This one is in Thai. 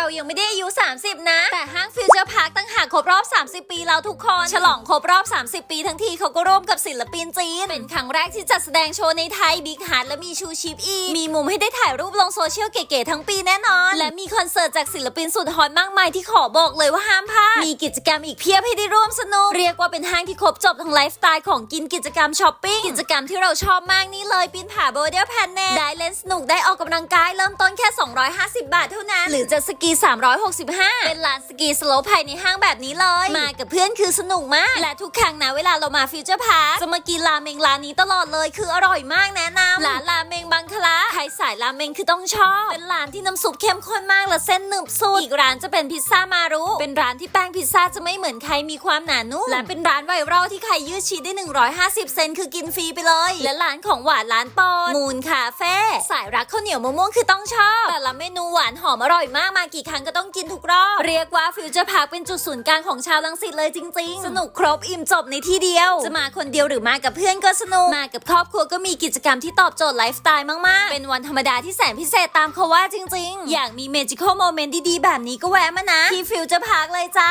เรายังไม่ได้อายุ 30 นะ แต่ห้างฟิวเจอร์พาร์คตั้งหากครบรอบ 30 ปี แล้วทุกคน ฉลองครบรอบ 30 ปีทั้งทีเขาก็ร่วมกับศิลปินจีน เป็นครั้งแรกที่จัดแสดงโชว์ในไทยบิ๊กฮาร์ดและมีชูชิปอีกมีมุมให้ได้ถ่ายรูปลงโซเชียลเก๋ๆทั้งปีแน่นอน และมีคอนเสิร์ตจากศิลปินสุดฮอตมากมายที่ขอบอกเลยว่าห้ามพลาด มีกิจกรรมอีกเพียบให้ได้ร่วมสนุก เรียกว่าเป็นห้างที่ครบจบทั้งไลฟ์สไตล์ของกินกิจกรรมช้อปปิ้ง กิจกรรมที่เราชอบมากนี่เลยปีนผาโบเดลแพนเนได้เล่นสนุกได้ออกกำลังกายเริ่มต้นแค่ 250 บาทเท่านั้น หรือจะสกี 365 เป็นลานสกีสโลปภายในห้างแบบนี้เลย มากับเพื่อนคือสนุกมาก และทุกครั้งนะเวลาเรามาฟิวเจอร์พาร์คจะมากินราเมงร้านนี้ตลอดเลยคืออร่อยมากแนะนำ ร้านราเมงบังคลาใครสายราเมงคือต้องชอบ เป็นร้านที่น้ำซุปเข้มข้นมากและเส้นหนึบสุด อีกร้านจะเป็นพิซซ่ามารุ เป็นร้านที่แป้งพิซซ่าจะไม่เหมือนใครมีความหนานุ่ม และเป็นร้านไวรัลที่ใครยืดชีสได้ 150 เซนคือกินฟรีไปเลย และร้านของหวานร้านปอนมูนคาเฟ่ สายรักข้าวเหนียวมะม่วงคือต้องชอบ แต่ละเมนูหวานหอมอร่อยมากมากี่ครั้งก็ต้องกินทุกรอบ เรียกว่าฟิวเจอร์พาร์คเป็นจุดศูนย์กลางของชาวลังสิตเลยจริง ๆ สนุกครบอิ่มจบในที่เดียว จะมาคนเดียวหรือมากับเพื่อนก็สนุก มากับครอบครัวก็มีกิจกรรมที่ตอบโจทย์ไลฟ์สไตล์มากๆ เป็นวันธรรมดาที่แสนพิเศษตามเขาว่าจริงๆ อยากมีเมจิคอลโมเมนต์ดีๆ แบบนี้ก็แวะมานะที่ฟิวเจอร์พาร์คเลยจ้า